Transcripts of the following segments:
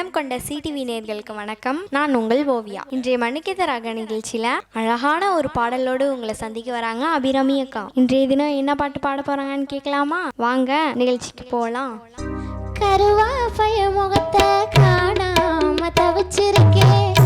உள்ளம் கொண்ட சிடிவி நேர்களுக்கு வணக்கம். நான் உங்கள் ஓவியா. இன்றைய மணிக்கத நிகழ்ச்சியில அழகான ஒரு பாடலோடு உங்களை சந்திக்க வராங்க அபிராமி அக்கா. இன்றைய தினம் என்ன பாட்டு பாட போறாங்கன்னு கேட்கலாமா? வாங்க நிகழ்ச்சிக்கு போகலாம். கருவா பய முகத்தை காணாம தவிச்சிருக்கேன்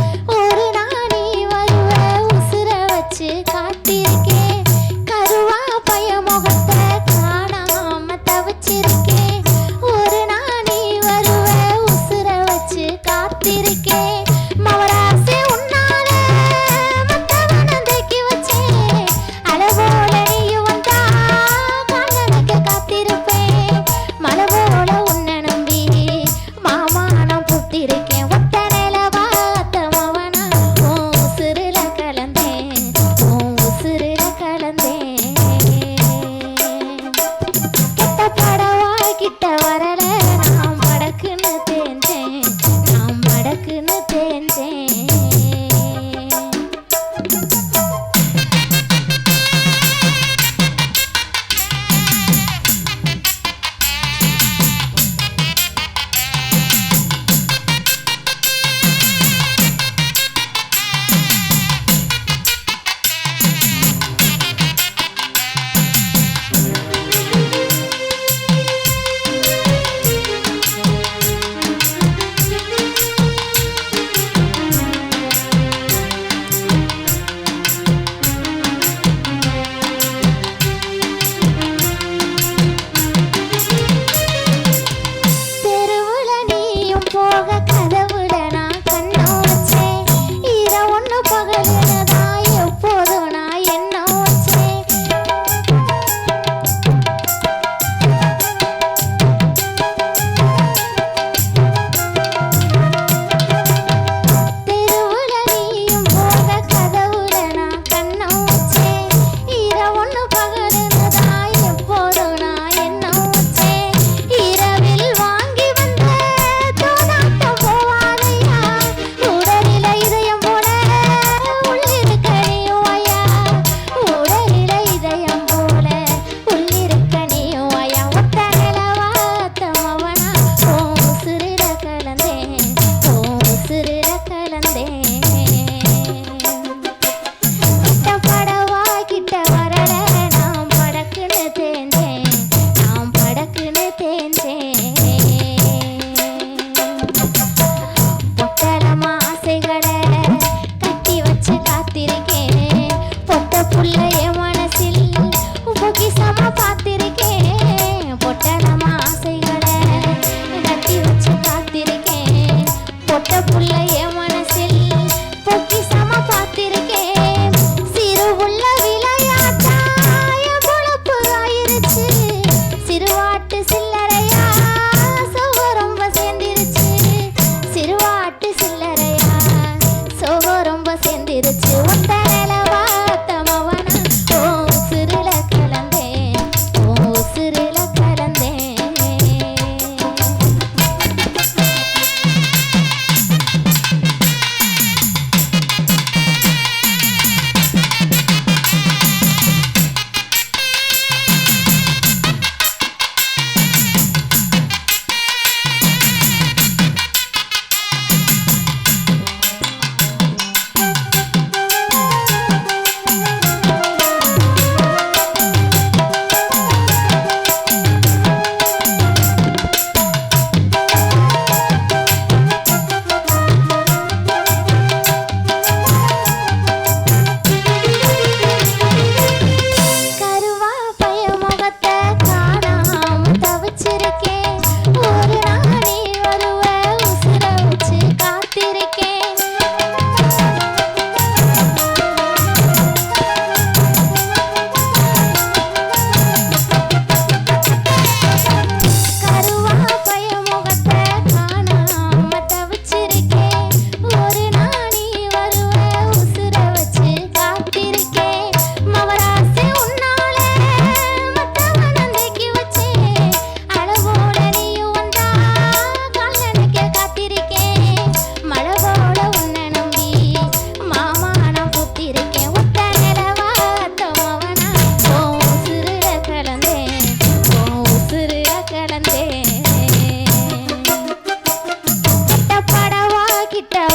Take.